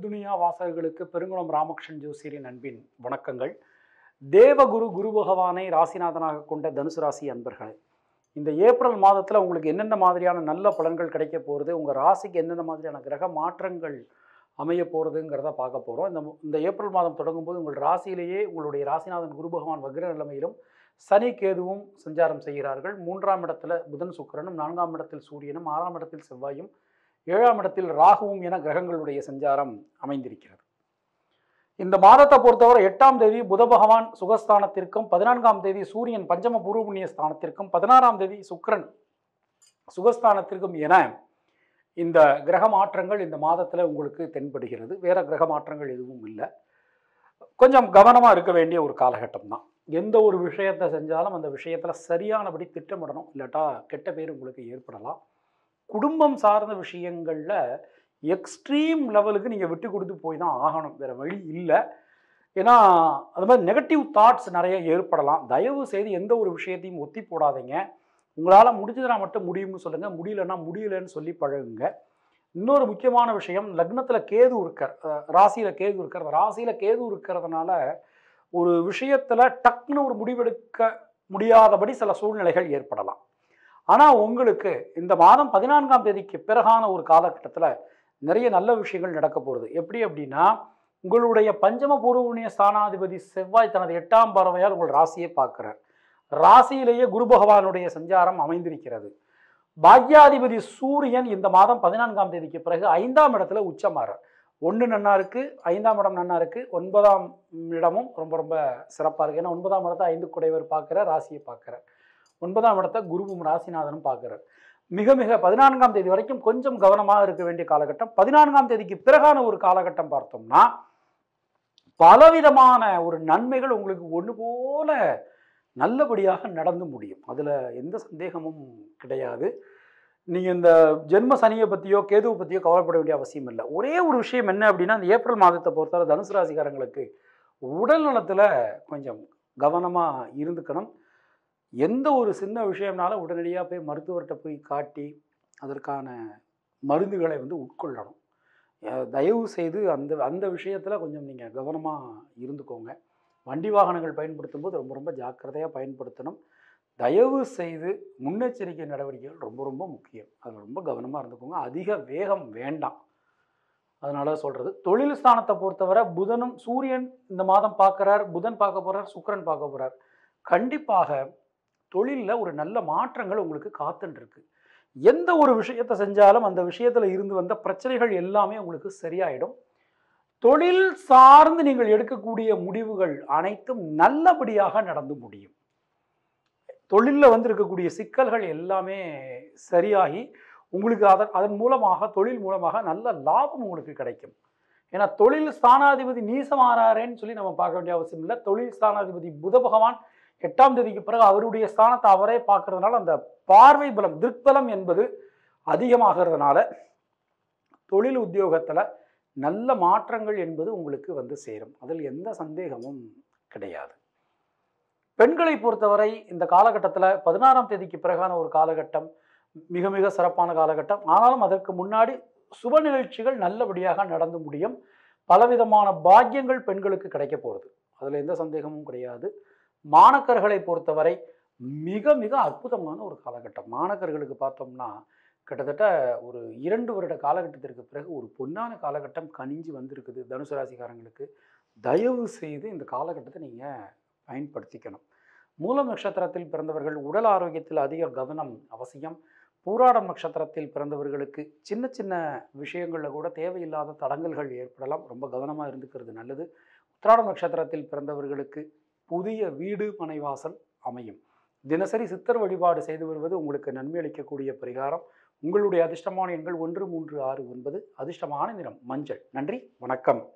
துனியா வாசகர்களுக்கு பெருங்குளம் ராமகிருஷ்ணன் ஜோசியரின் அன்பின் வணக்கங்கள். தேவகுரு குரு பகவானை ராசிநாதனாக கொண்ட தனுசு ராசி அன்பர்களே இந்த ஏப்ரல் மாதத்தில் உங்களுக்கு என்னென்ன மாதிரியான நல்ல பலன்கள் கிடைக்க போகிறது உங்கள் ராசிக்கு என்னென்ன மாதிரியான கிரக மாற்றங்கள் அமைய போகிறதுங்கிறத பார்க்க போகிறோம் இந்த இந்த ஏப்ரல் மாதம் தொடங்கும்போது உங்கள் ராசியிலேயே உங்களுடைய ராசிநாதன் குரு பகவான் வக்ர நிலைமையிலும் சனி கேதுவும் சஞ்சாரம் செய்கிறார்கள். மூன்றாம் இடத்துல புதன் சுக்கிரனும் நான்காம் இடத்தில் சூரியனும் ஆறாம் இடத்தில் செவ்வாயும் ஏழாம் இடத்தில் ராகுவும் என கிரகங்களுடைய சஞ்சாரம் அமைந்திருக்கிறது. இந்த மாதத்தை பொறுத்தவரை எட்டாம் தேதி புத பகவான் சுகஸ்தானத்திற்கும் பதினான்காம் தேதி சூரியன் பஞ்சம பூர்வ புண்ணிய ஸ்தானத்திற்கும் பதினாறாம் தேதி சுக்கிரன் சுகஸ்தானத்திற்கும் என இந்த கிரக மாற்றங்கள் இந்த மாதத்தில் உங்களுக்கு தென்படுகிறது. வேற கிரக மாற்றங்கள் எதுவும் இல்லை. கொஞ்சம் கவனமாக இருக்க வேண்டிய ஒரு காலகட்டம் தான். எந்த ஒரு விஷயத்தை செஞ்சாலும் அந்த விஷயத்தில் சரியானபடி திட்டமிடணும். இல்லாட்டா கெட்ட பேர் உங்களுக்கு ஏற்படலாம். குடும்பம் சார்ந்த விஷயங்களில் எக்ஸ்ட்ரீம் லெவலுக்கு நீங்கள் விட்டு கொடுத்து போய் தான் ஆகணும். வேறு வழி இல்லை. ஏன்னா அது மாதிரி நெகட்டிவ் தாட்ஸ் நிறைய ஏற்படலாம். தயவு செய்து எந்த ஒரு விஷயத்தையும் ஒத்தி போடாதீங்க. உங்களால் முடிஞ்சதுனா மட்டும் முடியும்னு சொல்லுங்கள் முடியலன்னா முடியலன்னு சொல்லி பழகுங்க. இன்னொரு முக்கியமான விஷயம் லக்னத்தில் கேது இருக்கார். ராசியில் கேது இருக்கிறது ராசியில் கேது இருக்கிறதுனால ஒரு விஷயத்தில் டக்குன்னு ஒரு முடிவெடுக்க முடியாதபடி சில சூழ்நிலைகள் ஏற்படலாம். ஆனால் உங்களுக்கு இந்த மாதம் பதினான்காம் தேதிக்கு பிறகான ஒரு காலகட்டத்தில் நிறைய நல்ல விஷயங்கள் நடக்க போகிறது எப்படி அப்படின்னா உங்களுடைய பஞ்சம பூர்வணிய ஸ்தானாதிபதி செவ்வாய் தனது எட்டாம் பறவையால் உங்கள் ராசியை பார்க்கிறார். ராசியிலேயே குரு பகவானுடைய சஞ்சாரம் அமைந்திருக்கிறது. பாக்யாதிபதி சூரியன் இந்த மாதம் பதினான்காம் தேதிக்கு பிறகு ஐந்தாம் இடத்துல உச்சமாறார் ஒன்று நன்னா இருக்குது ஐந்தாம் இடம் நன்னா இருக்குது ஒன்பதாம் இடமும் ரொம்ப ரொம்ப சிறப்பாக இருக்குது ஏன்னா ஒன்பதாம் இடத்தை ஐந்து குடைவர் பார்க்குற ராசியை பார்க்குறார். ஒன்பதாம் இடத்தை குருவும் ராசிநாதனும் பார்க்குறார். மிக மிக பதினான்காம் தேதி வரைக்கும் கொஞ்சம் கவனமாக இருக்க வேண்டிய காலகட்டம். பதினான்காம் தேதிக்கு பிறகான ஒரு காலகட்டம் பார்த்தோம்னா பலவிதமான ஒரு நன்மைகள் உங்களுக்கு ஒன்று போல நல்லபடியாக நடந்து முடியும். அதில் எந்த சந்தேகமும் கிடையாது. நீங்கள் இந்த ஜென்ம சனியை பற்றியோ கேதுவை பற்றியோ கவலைப்பட வேண்டிய அவசியம் இல்லை. ஒரே ஒரு விஷயம் என்ன அப்படின்னா இந்த ஏப்ரல் மாதத்தை பொறுத்தவரை தனுசு ராசிக்காரங்களுக்கு உடல் நலத்தில் கொஞ்சம் கவனமாக இருந்துக்கணும். எந்த ஒரு சின்ன விஷயம்னாலும் உடனடியாக போய் மருத்துவர்கிட்ட போய் காட்டி அதற்கான மருந்துகளை வந்து உட்கொள்ளணும். தயவு செய்து அந்த அந்த விஷயத்தில் கொஞ்சம் நீங்கள் கவனமாக இருந்துக்கோங்க. வண்டி வாகனங்கள் பயன்படுத்தும் போது ரொம்ப ரொம்ப ஜாக்கிரதையாக பயன்படுத்தணும். தயவு செய்து முன்னெச்சரிக்கை நடவடிக்கைகள் ரொம்ப ரொம்ப முக்கியம். அதில் ரொம்ப கவனமாக இருந்துக்கோங்க. அதிக வேகம் வேண்டாம். அதனால் சொல்கிறது தொழில் ஸ்தானத்தை பொறுத்தவரை புதனும் சூரியன் இந்த மாதம் பார்க்குறார் புதன் பார்க்க போகிறார் சுக்கரன் பார்க்க போகிறார் கண்டிப்பாக தொழிலில் ஒரு நல்ல மாற்றங்கள் உங்களுக்கு காத்துன்ருக்கு. எந்த ஒரு விஷயத்தை செஞ்சாலும் அந்த விஷயத்தில் இருந்து வந்த பிரச்சனைகள் எல்லாமே உங்களுக்கு சரியாயிடும். தொழில் சார்ந்து நீங்கள் எடுக்கக்கூடிய முடிவுகள் அனைத்தும் நல்லபடியாக நடந்து முடியும். தொழிலில் வந்து இருக்கக்கூடிய சிக்கல்கள் எல்லாமே சரியாகி உங்களுக்கு அதன் அதன் மூலமாக தொழில் மூலமாக நல்ல லாபம் உங்களுக்கு கிடைக்கும். ஏன்னா தொழில் ஸ்தானாதிபதி நீசமாறாரேன்னு சொல்லி நம்ம பார்க்க வேண்டிய அவசியம் இல்லை. தொழில் ஸ்தானாதிபதி புத பகவான் எட்டாம் தேதிக்கு பிறகு அவருடைய ஸ்தானத்தை அவரே பார்க்கறதுனால அந்த பார்வை பலம் திருப்பலம் என்பது அதிகமாகிறதுனால தொழில் உத்தியோகத்தில் நல்ல மாற்றங்கள் என்பது உங்களுக்கு வந்து சேரும். அதில் எந்த சந்தேகமும் கிடையாது. பெண்களை பொறுத்தவரை இந்த காலகட்டத்தில் பதினாறாம் தேதிக்கு பிறகான ஒரு காலகட்டம் மிக மிக சிறப்பான காலகட்டம். ஆனாலும் அதற்கு முன்னாடி சுப நிகழ்ச்சிகள் நல்லபடியாக நடந்து முடியும். பலவிதமான பாக்கியங்கள் பெண்களுக்கு கிடைக்க போகிறது அதில் எந்த சந்தேகமும் கிடையாது. மாணக்கர்களை பொறுத்தவரை மிக மிக அற்புதமான ஒரு காலகட்டம். மாணக்கர்களுக்கு பார்த்தோம்னா கிட்டத்தட்ட ஒரு இரண்டு வருட காலகட்டத்திற்கு பிறகு ஒரு பொன்னான காலகட்டம் கனிஞ்சு வந்திருக்குது தனுசு ராசிக்காரங்களுக்கு. தயவு செய்து இந்த காலகட்டத்தை நீங்கள் பயன்படுத்திக்கணும். மூலம் நட்சத்திரத்தில் பிறந்தவர்கள் உடல் ஆரோக்கியத்தில் அதிக கவனம் அவசியம். பூராடம் நட்சத்திரத்தில் பிறந்தவர்களுக்கு சின்ன சின்ன விஷயங்களில் கூட தேவையில்லாத தடங்கல்கள் ஏற்படலாம். ரொம்ப கவனமாக இருந்துக்கிறது நல்லது. உத்திராடம் நட்சத்திரத்தில் பிறந்தவர்களுக்கு புதிய வீடு மனைவாசல் அமையும். தினசரி சித்தர் வழிபாடு செய்து வருவது உங்களுக்கு நன்மை அளிக்கக்கூடிய பரிகாரம். உங்களுடைய அதிர்ஷ்டமான எண்கள் ஒன்று மூன்று ஆறு ஒன்பது. அதிர்ஷ்டமான நிறம் மஞ்சள். நன்றி வணக்கம்.